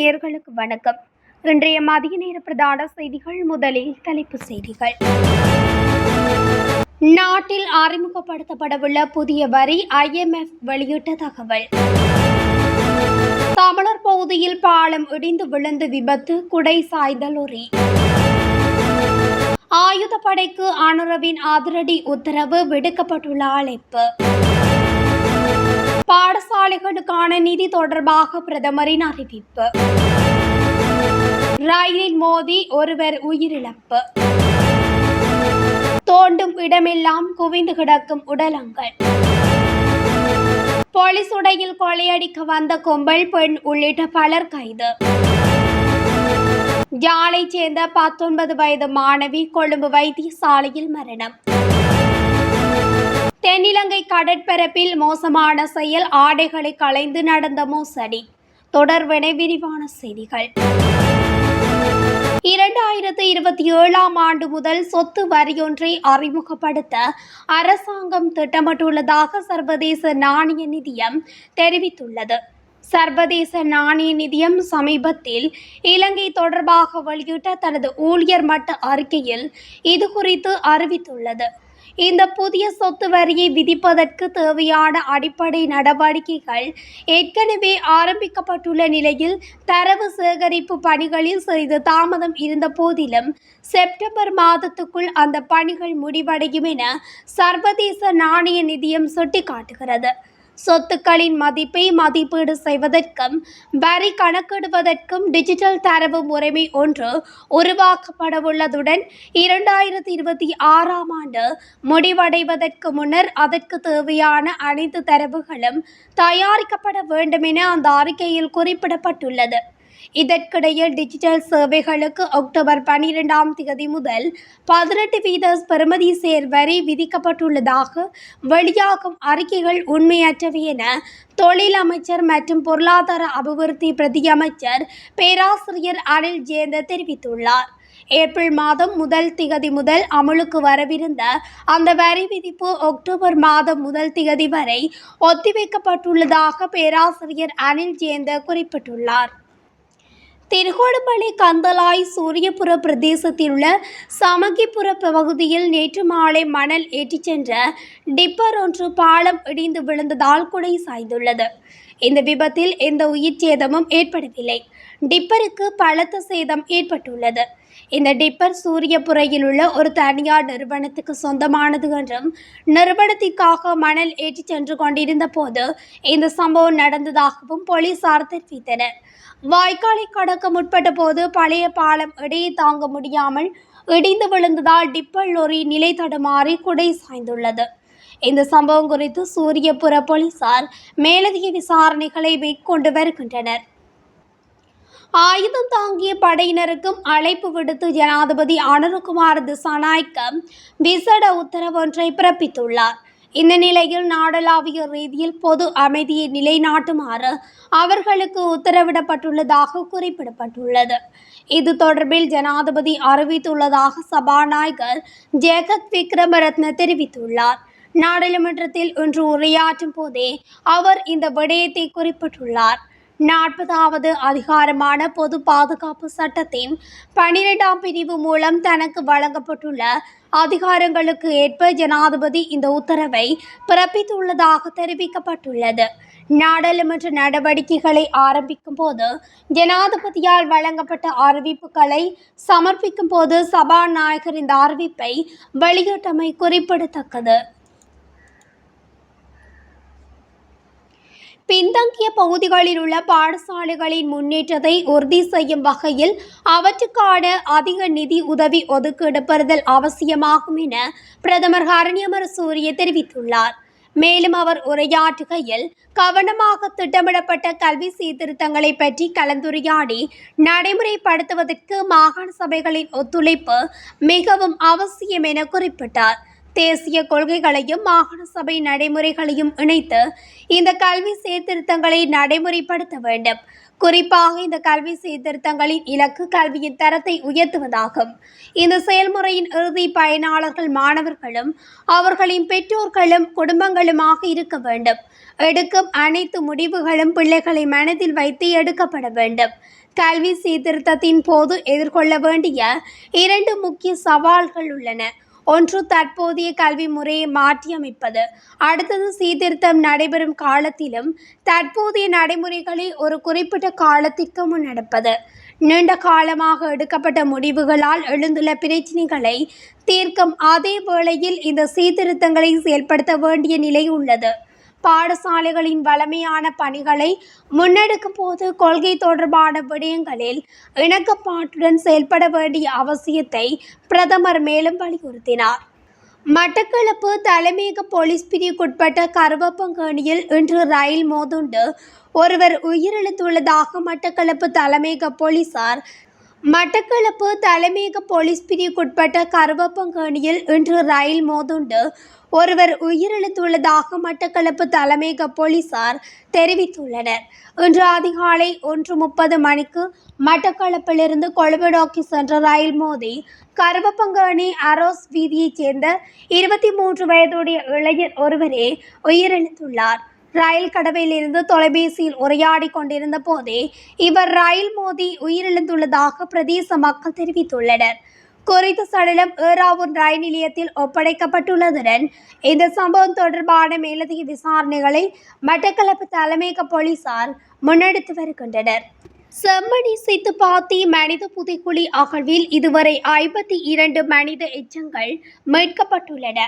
நேர்களுக்கு வணக்கம். இன்றைய மதிய நேர பிரதான செய்திகள் முதலில் தலைப்பு செய்திகள். நாட்டில் அறிமுகப்படுத்தப்படவுள்ள புதிய வரி ஐஎம்எஃப் வெளியிட்ட தகவல். தமிழர் பகுதியில் பாலம் இடிந்து விழுந்து விபத்து குடை சாய்ந்த லொரி ஆயுதப்படைக்கு அனுரவின் அதிரடி உத்தரவு விடுக்கப்பட்டுள்ள அழைப்பு. பாடசாலைகளுக்கான நிதி தொடர்பாக பிரதமரின் அறிவிப்பு. ரயிலில் மோதி ஒருவர் உயிரிழப்பு. தோண்டும் இடமெல்லாம் குவிந்து கிடக்கும் உடலங்கள். போலீஸ் உடையில் கொலையடிக்க வந்த கொம்பல் பெண் உள்ளிட்ட பலர் கைது. யாழை சேர்ந்த பத்தொன்பது வயது மாணவி கொழும்பு வைத்தியசாலையில் மரணம். தென்னிலங்கை கடற்பரப்பில் மோசமான செயல் ஆடைகளை களைந்து நடந்த மோசடி. தொடர்பென விரிவான செய்திகள். இரண்டாயிரத்து இருபத்தி ஏழாம் ஆண்டு முதல் சொத்து வரியொன்றை அறிமுகப்படுத்த அரசாங்கம் திட்டமிட்டுள்ளதாக சர்வதேச நாணய நிதியம் தெரிவித்துள்ளது. சர்வதேச நாணய நிதியம் சமீபத்தில் இலங்கை தொடர்பாக வெளியிட்ட தனது ஊழியர் மட்ட அறிக்கையில் இது குறித்து அறிவித்துள்ளது. இந்த புதிய சொத்து வரியை விதிப்பதற்கு தேவையான அடிப்படை நடவடிக்கைகள் ஏற்கனவே ஆரம்பிக்கப்பட்டுள்ள நிலையில் தரவு சேகரிப்பு பணிகளில் சிறிது தாமதம் இருந்த போதிலும் செப்டம்பர் மாதத்துக்குள் அந்த பணிகள் முடிவடையும் என சர்வதேச நாணய நிதியம் சுட்டிக்காட்டுகிறது. சொத்துக்களின் மதிப்பை மதிப்பீடு செய்வதற்கும் வரி கணக்கிடுவதற்கும் டிஜிட்டல் தரவு முறைமை ஒன்று உருவாக்கப்படவுள்ளதுடன் இரண்டாயிரத்தி இருபத்தி ஆறாம் ஆண்டு முடிவடைவதற்கு முன்னர் அதற்கு தேவையான அனைத்து தரவுகளும் தயாரிக்கப்பட வேண்டும் என அந்த அறிக்கையில் குறிப்பிடப்பட்டுள்ளது. இதற்கிடையில் டிஜிட்டல் சேவைகளுக்கு அக்டோபர் பனிரெண்டாம் தேதி முதல் பதினெட்டு வீத பெறுமதி சேர் வரி விதிக்கப்பட்டுள்ளதாக வெளியாகும் அறிக்கைகள் உண்மையற்றவை என தொழில் அமைச்சர் மற்றும் பொருளாதார அபிவிருத்தி பிரதி அமைச்சர் பேராசிரியர் அனில் ஜேந்த தெரிவித்துள்ளார். ஏப்ரல் மாதம் முதல் திகதி முதல் அமலுக்கு வரவிருந்த அந்த வரி விதிப்பு அக்டோபர் மாதம் முதல் திகதி வரை ஒத்திவைக்கப்பட்டுள்ளதாக பேராசிரியர் அனில் ஜேந்த குறிப்பிட்டுள்ளார். திருகோணமலை கந்தலாய் சூரியபுர பிரதேசத்தில் உள்ள சமகிபுர பகுதியில் நேற்று மாலை மணல் ஏற்றிச் சென்ற டிப்பர் ஒன்று பாலம் இடிந்து விழுந்ததால் குடை சாய்ந்துள்ளது. இந்த விபத்தில் எந்த உயிர் சேதமும் ஏற்படவில்லை. டிப்பருக்கு பலத்த சேதம் ஏற்பட்டுள்ளது. இந்த டிப்பர் சூரியபுரையில் உள்ள ஒரு தனியார் நிறுவனத்துக்கு சொந்தமானது என்றும் நிறுவனத்திற்காக மணல் ஏற்றிச் சென்று கொண்டிருந்த போது இந்த சம்பவம் நடந்ததாகவும் போலீசார் தெரிவித்தனர். வாய்க்காலை கடக்க முற்பட்ட போது பழைய பாலம் இடையே தாங்க முடியாமல் இடிந்து விழுந்ததால் டிப்பர் லொரி நிலை தடுமாறி குடை சாய்ந்துள்ளது. இந்த சம்பவம் குறித்து சூரியபுர போலீசார் மேலதிக விசாரணைகளை மேற்கொண்டு வருகின்றனர். ஆயுதம் தாங்கிய படையினருக்கும் அழைப்பு விடுத்து ஜனாதிபதி அனுரகுமார் விசட விசேட உத்தரவொன்றை பிறப்பித்துள்ளார். இந்த நிலையில் நாடளாவிய ரீதியில் பொது அமைதியை நிலைநாட்டுமாறு அவர்களுக்கு உத்தரவிடப்பட்டுள்ளதாக குறிப்பிடப்பட்டுள்ளது. இது தொடர்பில் ஜனாதிபதி அறிவித்துள்ளதாக சபாநாயகர் ஜெகத் விக்ரமரத்ன தெரிவித்துள்ளார். நாடாளுமன்றத்தில் இன்று உரையாற்றும் போதே அவர் இந்த விடயத்தை குறிப்பிட்டுள்ளார். நாற்பதாவது அதிகாரமான பொது பாதுகாப்பு சட்டத்தின் பனிரெண்டாம் பிரிவு மூலம் தனக்கு வழங்கப்பட்டுள்ள அதிகாரங்களுக்கு ஏற்ப ஜனாதிபதி இந்த உத்தரவை பிறப்பித்துள்ளதாக தெரிவிக்கப்பட்டுள்ளது. நாடாளுமன்ற நடவடிக்கைகளை ஆரம்பிக்கும் போது ஜனாதிபதியால் வழங்கப்பட்ட அறிவிப்புகளை சமர்ப்பிக்கும் போது சபாநாயகர் இந்த அறிவிப்பை வெளியிட்டமை குறிப்பிடத்தக்கது. பின்தங்கிய பகுதிகளில் உள்ள பாடசாலைகளின் முன்னேற்றத்தை உறுதி செய்யும் வகையில் அவற்றுக்கான அதிக நிதி உதவி ஒதுக்கீடு பெறுதல் அவசியமாகும் என பிரதமர் ஹரணியமர சூரிய தெரிவித்துள்ளார். மேலும் அவர் உரையாற்றுகையில் கவனமாக திட்டமிடப்பட்ட கல்வி சீர்திருத்தங்களை பற்றி கலந்துரையாடி நடைமுறைப்படுத்துவதற்கு மாகாண சபைகளின் ஒத்துழைப்பு மிகவும் அவசியம் என குறிப்பிட்டார். தேசிய கொள்கைகளையும் மாகாண சபை நடைமுறைகளையும் இணைத்து இந்த கல்வி சீர்திருத்தங்களை நடைமுறைப்படுத்த வேண்டும். குறிப்பாக இந்த கல்வி சீர்திருத்தங்களின் இலக்கு கல்வியின் தரத்தை உயர்த்துவதாகும். இந்த செயல்முறையின் இறுதி பயனாளர்கள் மாணவர்களும் அவர்களின் பெற்றோர்களும் குடும்பங்களுமாக இருக்க வேண்டும். எடுக்கும் அனைத்து முடிவுகளும் பிள்ளைகளை மனதில் வைத்து எடுக்கப்பட வேண்டும். கல்வி சீர்திருத்தத்தின் போது எதிர்கொள்ள வேண்டிய இரண்டு முக்கிய சவால்கள் உள்ளன. ஒன்று தற்போதைய கல்வி முறையை மாற்றியமைப்பது. அடுத்தது சீர்திருத்தம் நடைபெறும் காலத்திலும் தற்போதைய நடைமுறைகளை ஒரு குறிப்பிட்ட காலத்திற்கு நடப்பது. நீண்ட காலமாக எடுக்கப்பட்ட முடிவுகளால் எழுந்துள்ள பிரச்சினைகளை தீர்க்கும் அதே வேளையில் இந்த சீர்திருத்தங்களை செயல்படுத்த வேண்டிய நிலை உள்ளது. பாடசாலைகளின் வளமையான பணிகளை முன்னெடுக்கும் போது கொள்கை தொடர்பான விடயங்களில் இணக்கப்பாட்டுடன் செயல்பட வேண்டிய அவசியத்தை பிரதமர் மேலும் வலியுறுத்தினார். மட்டக்களப்பு தலைமையக போலீஸ் பிரிவுக்குட்பட்ட கருவப்பங்கேணியில் இன்று ரயில் மோதுண்டு ஒருவர் உயிரிழந்துள்ளதாக மட்டக்களப்பு தலைமையக போலீசார் மட்டக்களப்பு தலைமையக போலீஸ் பிரிவுக்குட்பட்ட கருவப்பங்கேணியில் இன்று ரயில் மோதுண்டு. ஒருவர் உயிரிழந்துள்ளதாக மட்டக்களப்பு தலைமையக போலீசார் தெரிவித்துள்ளனர். இன்று அதிகாலை ஒன்று முப்பது மணிக்கு மட்டக்களப்பிலிருந்து கொழும்பு நோக்கி சென்ற ரயில் மோதி கருவப்பங்கேணி அரோஸ் வீதியைச் சேர்ந்த இருபத்தி மூன்று வயதுடைய இளைஞர் ஒருவரே உயிரிழந்துள்ளார். ரயில் கடவையிலிருந்து தொலைபேசியில் உரையாடி கொண்டிருந்த போதே இவர் ரயில் மோதி உயிரிழந்துள்ளதாக பிரதேச மக்கள் தெரிவித்துள்ளனர். குறித்த சடலம் ஏறாவூர் ரயில் நிலையத்தில் ஒப்படைக்கப்பட்டுள்ளதுடன் இந்த சம்பவம் தொடர்பான மேலதிக விசாரணைகளை மட்டக்களப்பு தலைமையக போலீசார் முன்னெடுத்து வருகின்றனர். செம்மணி சித்துப்பாத்தி மனித புதைக்குழி அகழ்வில் இதுவரை ஐம்பத்தி இரண்டு மனித எச்சங்கள் மீட்கப்பட்டுள்ளன.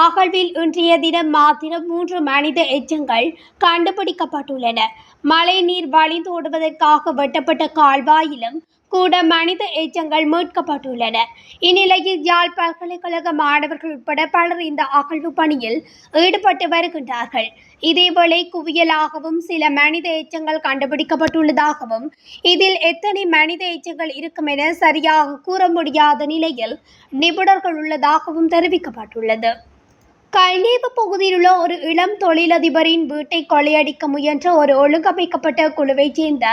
அகழ்வில் இன்றைய தினம் மாத்திரம் மூன்று மனித எச்சங்கள் கண்டுபிடிக்கப்பட்டுள்ளன. மழை நீர் வழிந்தோடுவதற்காக வெட்டப்பட்ட கால்வாயிலும் கூட மனித எச்சங்கள் மீட்கப்பட்டுள்ளன. இந்நிலையில் யாழ் பல்கலைக்கழக மாணவர்கள் உட்பட பலர் இந்த அகழ்வு பணியில் ஈடுபட்டு வருகின்றார்கள். இதேவேளை குவியலாகவும் சில மனித எச்சங்கள் கண்டுபிடிக்கப்பட்டுள்ளதாகவும் இதில் எத்தனை மனித எச்சங்கள் இருக்கும் என சரியாக கூற முடியாத நிலையில் நிபுணர்கள் உள்ளதாகவும் தெரிவிக்கப்பட்டுள்ளது. கல்நீவு பகுதியில் உள்ள ஒரு இளம் தொழிலதிபரின் வீட்டை கொள்ளையடிக்க முயன்ற ஒரு ஒழுங்கமைக்கப்பட்ட குழுவைச் சேர்ந்த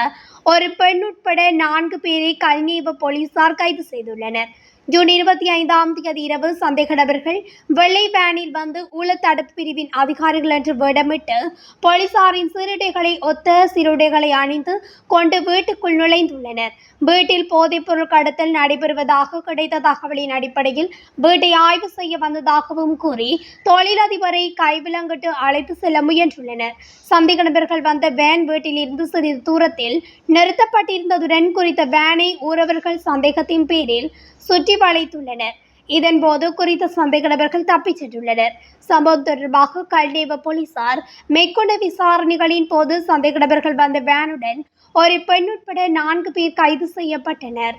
ஒரு பெண் உட்பட நான்கு பேரை கல்நீவு போலீசார் கைது செய்துள்ளனர். ஜூன் இருபத்தி ஐந்தாம் தேதி இரவு சந்தேக நபர்கள் வெள்ளை வேனில் வந்து ஊழத்தடுப்பு பிரிவின் அதிகாரிகள் என்று வேடமிட்டு போலீசாரின் சீருடைகளை ஒத்த சீருடைகளை அணிந்து கொண்டு வீட்டுக்குள் நுழைந்துள்ளனர். வீட்டில் போதைப்பொருள் கடத்தல் நடைபெறுவதாக கிடைத்த தகவலின் அடிப்படையில் வீட்டை ஆய்வு செய்ய வந்ததாகவும் கூறி தொழிலதிபரை கைவிலங்கிட்டு அழைத்து செல்ல முயன்றுள்ளனர். சந்தேக நபர்கள் வந்த வேன் வீட்டில் இருந்து சிறிது தூரத்தில் நிறுத்தப்பட்டிருந்ததுடன் குறித்த வேனை ஊரவர்கள் சந்தேகத்தின் பேரில் சுற்றி வளைத்துள்ளனர் இதன்போது குறித்த சந்தேக நபர்கள் தப்பிச் சென்றுள்ளனர். சம்பவம் தொடர்பாக கல்நேவ போலீசார் மேற்கொண்ட விசாரணைகளின் போது சந்தேக நபர்கள் வந்த வேனுடன் ஒரு பெண் உட்பட நான்கு பேர் கைது செய்யப்பட்டனர்.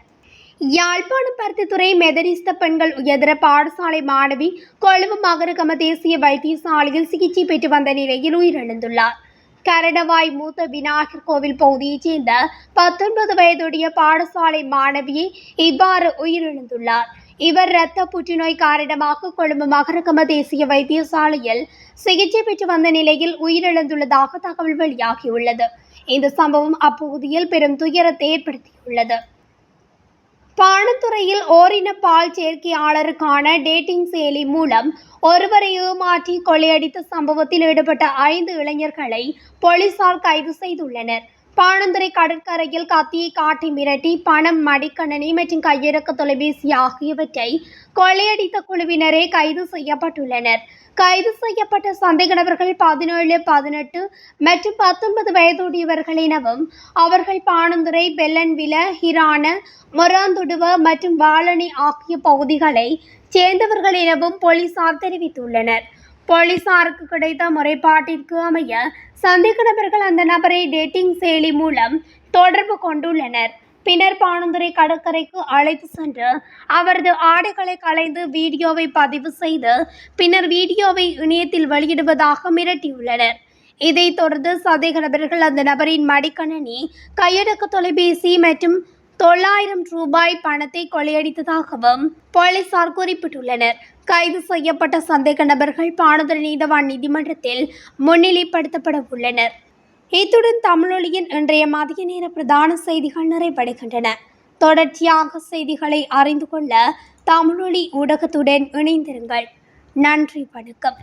யாழ்ப்பாணம் பருத்தித்துறை மெதரிஸ்த பெண்கள் உயர்தர பாடசாலை மாணவி கொழும்பு மகரகம தேசிய வைத்தியசாலையில் சிகிச்சை பெற்று வந்த நிலையில் உயிரிழந்துள்ளார். கரடவாய் மூத்த விநாயகர் கோவில் பகுதியைச் சேர்ந்த பத்தொன்பது வயதுடைய பாடசாலை மாணவியை இவ்வாறு உயிரிழந்துள்ளார். இவர் இரத்த புற்றுநோய் காரணமாக கொழும்பு மகரகம தேசிய வைத்தியசாலையில் சிகிச்சை பெற்று வந்த நிலையில் உயிரிழந்துள்ளதாக தகவல் வெளியாகியுள்ளது. இந்த சம்பவம் அப்பகுதியில் பெரும் துயரத்தை ஏற்படுத்தியுள்ளது. பானத்துறையில் ஓரின பால் சேர்க்கையாளருக்கான டேட்டிங் செயலி மூலம் ஒருவரை ஏமாற்றி கொள்ளையடித்த சம்பவத்தில் ஈடுபட்ட ஐந்து இளைஞர்களை போலீசார் கைது செய்துள்ளனர். பாணந்துறை கடற்கரையில் கத்தியை காட்டி மிரட்டி பணம் மடிக்கணனி மற்றும் கையிறக்க தொலைபேசி ஆகியவற்றை கொள்ளையடித்த குழுவினரே கைது செய்யப்பட்டுள்ளனர். கைது செய்யப்பட்ட சந்தேக நபர்கள் பதினேழு பதினெட்டு மற்றும் பத்தொன்பது வயதுடையவர்கள் எனவும் அவர்கள் பாணந்துறை பெல்லன்வில ஹிரான மொராந்துடுவ மற்றும் வாழனி ஆகிய பகுதிகளை சேர்ந்தவர்கள் எனவும் போலீசார் தெரிவித்துள்ளனர். போலீசாருக்கு கிடைத்த முறைப்பாட்டிற்கு அமைய சந்தேக நபர்கள் அந்த நபரை டேட்டிங் செயலி மூலம் தொடர்பு கொண்டுள்ளனர். பின்னர் பானந்துறை கடற்கரைக்கு அழைத்து சென்று அவரது ஆடைகளை களைந்து வீடியோவை பதிவு செய்து பின்னர் வீடியோவை இணையத்தில் வெளியிடுவதாக மிரட்டியுள்ளனர். இதைத் தொடர்ந்து சந்தேக நபர்கள் அந்த நபரின் மடிக்கணனி கையடக்க தொலைபேசி மற்றும் தொள்ளாயிரம் ரூபாய் பணத்தை கொள்ளையடித்ததாகவும் போலீசார் குறிப்பிட்டுள்ளனர். கைது செய்யப்பட்ட சந்தேக நபர்கள் பானதர் நீதவான் நீதிமன்றத்தில் முன்னிலைப்படுத்தப்பட உள்ளனர் இத்துடன் தமிழொலியின் இன்றைய மதிய நேர பிரதான செய்திகள் நிறைவடைகின்றன. தொடர்ச்சியாக செய்திகளை அறிந்து கொள்ள தமிழொலி ஊடகத்துடன் இணைந்திருங்கள். நன்றி வணக்கம்.